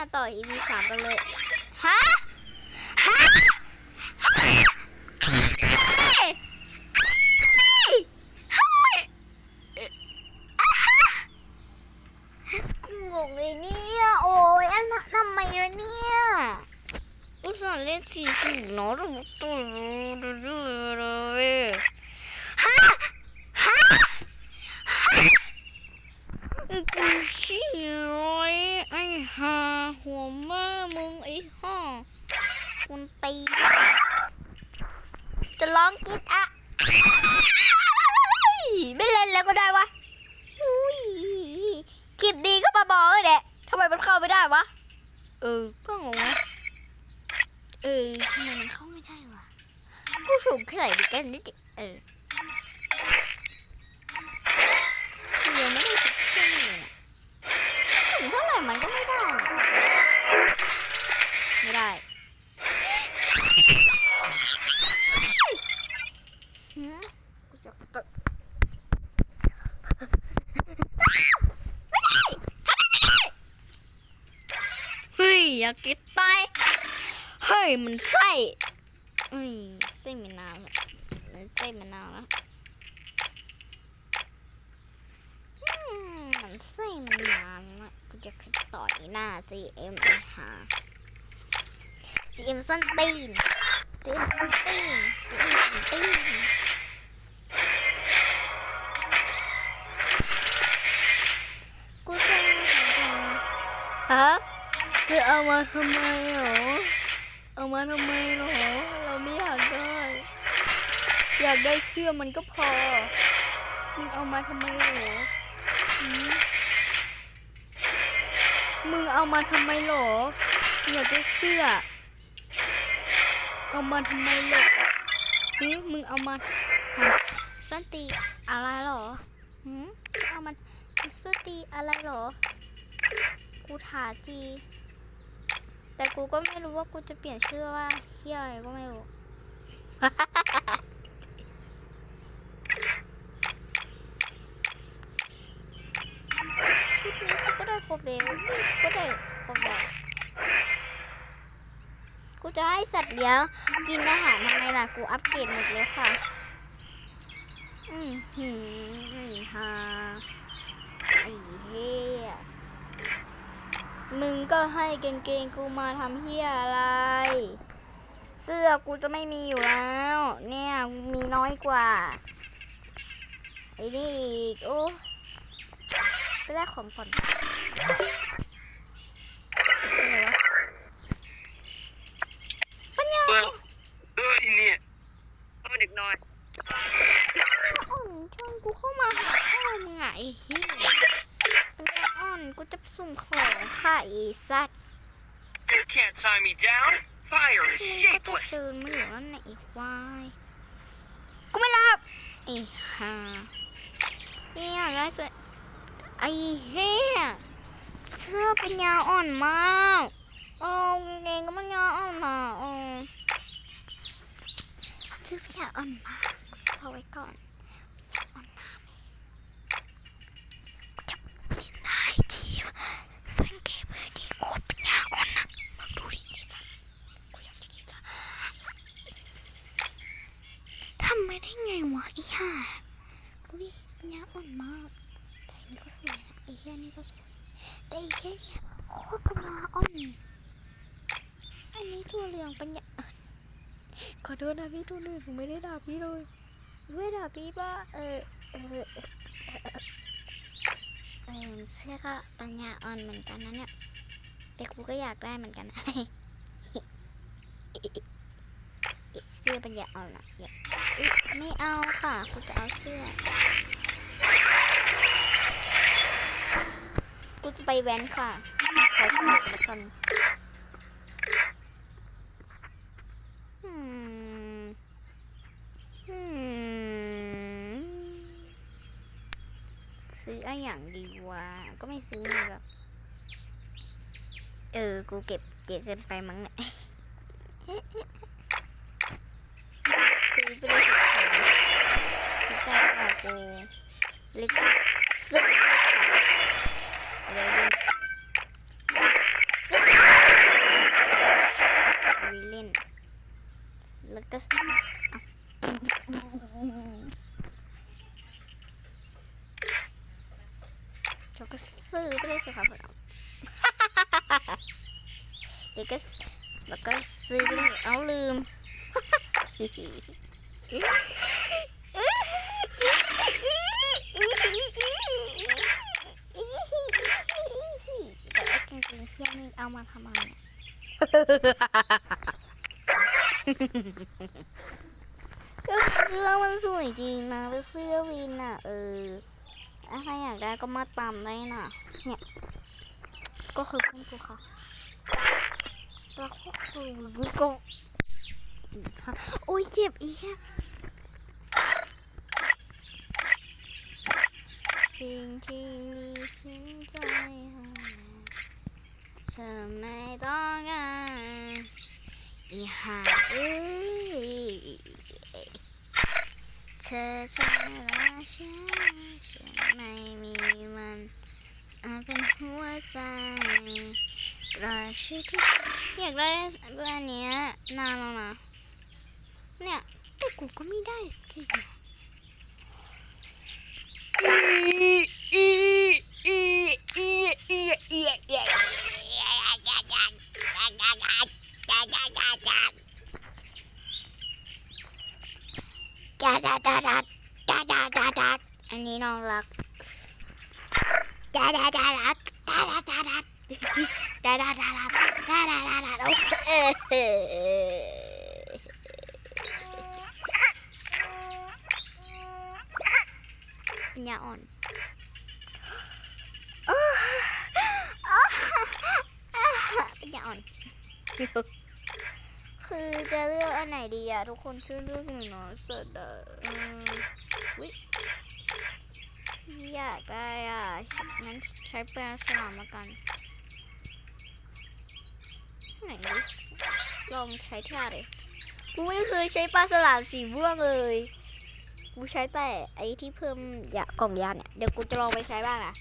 มาต่อ EP สามกันเลย ฮะ ฮะเฮ้ยเฮ้ยเฮ้ยเอ๊ะอะฮะกูงงเลยเนี่ย โอ้ยอันทำไมวะเนี่ยอุตส่าห์เล่นสีสูงเนาะแต่ว่าตัวเลยฮะ ฮะ ฮะ กูขี้ร้อยไอ้ห่าหัวแม่มึงไอ้ห่าคุณตีจะร้ องกรีดอะ ไม่เล่นแล้วก็ได้วะคลิปดีก็มาบอกเลยแหละทำไมมันเข้าไม่ได้วะ เออ ก็งงนะเออทำไมมันเข้าไม่ได้วะกูสูงแค่ไหนดีกันนิดเดียวเออยังไม่ได้ติดเครื่องเลยนะ ถึงเท่าไหร่มันก็ไม่ได้นะไม่ได้หืมกูจะตกไม่ได้ทำไมไม่ได้เฮ้ย อยากกินตายเฮ้ยมันไส้เฮ้ยไส้มะนาวมันไส้มะนาวแล้วมันไส้มะนนาวอะกูจะขึ้นต่อยหน้า GM หา GM สั้นตีน GM สั้นตีน GM สั้นตีน เอามาทำไมเหรอ เอามาทำไมเหรอ เราไม่อยากได้ อยากได้เสื้อมันก็พอมึงเอามาทำไมเหรอ มึงเอามาทำไมเหรอ อยากได้เสื้อ เอามาทำไมเหรอหืมมึงเอามาสันติอะไรหรอหืมเอามาสันติอะไรหรอ กูถามจี แต่กูก็ไม่รู้ว่ากูจะเปลี่ยนชื่อว่าเฮียอะไรก็ไม่รู้ คลิปนี้กูก็ได้ครบแล้วก็ได้ครบแล้วกูจะให้สัตว์เลี้ยงกินอาหารทำไมล่ะ กูอัปเกรดหมดเลยค่ะ อืมหืมไอ้ห่าไอ้เหี้ มึงก็ให้เก่งๆกูมาทำเหี้ยอะไร เสื้อกูจะไม่มีอยู่แล้ว เนี่ยมีน้อยกว่าไอ้นี่อีกโอ้ไปแลกของก่อนอะไรวะปัญญาเออเอออีเนี่ยเอาเด็กน้อยอ่อนชวนกูเข้ามาหาพ่อมึงอะไอ้เหี้ยปัญญาอ่อน กูจะสุ่มของค่ะไอ้ สัตว์ You can't tie me down. Fire is มึงก็จะ shapeless. ตื่นมาอยู่นั่นไหนะไอ้ควายกูไม่รับไอ้ห่าเนี่ยได้เสื้อไอ้เหี้ยเสื้อปัญญาอ่อนมากโอ้กางเกงก็ปัญญาอ่อนมาโอ้เสื้อปัญญาอ่อนมากกูจะเอาไว้ก่อนปัญญาอ่อนมากกูจะเล่นได้ทีสังเกตเบอร์ดีโคตรปัญญาอ่อนนะมึงดูดิไอ้สัสกูอยากกินละทำไม่ได้ไงวะไอ้ห่าดูดิปัญญาอ่อนมาก แต่อันนี้ก็สวยนะไอ้เหี้ยนี่ก็สวย เหี้ยโคตรปัญญาอ่อนอันนี้ตัวเหลืองปัญญาขอโทษนะพี่ตัวหนึ่งผมไม่ได้ด่าพี่เลยไม่ด่าพี่ป่ะเออเออเออเออเสื้อก็ปัญญาอ่อนเหมือนกันนะเนี่ยแต่กูก็อยากได้เหมือนกันนะเสื้อปัญญาอ่อนอะไม่เอาค่ะกูจะเอาเสื้อ กู จะไปแว้นค่ะ ขอถ่ายแล้วกันซื้ออะไรอย่างดีวะ ก็ไม่ซื้อนี่หรอกเออ กูเก็บเยอะเกินไปมั้งเนี่ยซื้อไปเลยสิใช่กูเล็กซื้อเลยค่ะเดี๋ยวดู ก็ เราก็ซื้อไปเลยสิครับเราเดี๋ยวก็สแล้วก็ซื้อไปเลยเอาลืมแต่ไอ้กางเกงเฮี้ยนี่เอามาทำไมเนี่ยก็เสื้อมันสวยจริงนะเป็นเสื้อวินอะเออ ถ้าใครอยากได้ก็มาตามได้นะเนี่ย ก็คือเพื่อนกูค่ะแล้วก็คือก็ฮะโอ้ยเจ็บอีกแล้วสิ่งที่มีสิ่งใจให้เธอไม่ต้องการอีหาเอ้ย เธอจะรักฉันฉันไม่มีมันอาเป็นหัวใจรายชื่อที่อยากได้แบบเนี้ยนานแล้วนะเนี่ยแต่กูก็ไม่ได้สักทีอั ดาดาดาดาดาดาดาดาอันนี้น้องรักดาดาดาดัดาดาดาดัดาดาดาดัดาดาดาดัดโอ้เอปัญญาอ่อนปัญญาอ่อน คือจะเลือกอันไหนดีอะทุกคนช่วยเลือกหน่อยเนาะสุดอะอืมวิอยากได้อะงั้นใช้ปลาสลามละกัน ไหนดิลองใช้ท่าเลยกูไม่เคยใช้ปลาสลามสีม่วงเลย กูใช้แต่ไอ้ที่เพิ่มยากล่องยาเนี่ย เดี๋ยวกูจะลองไปใช้บ้างนะ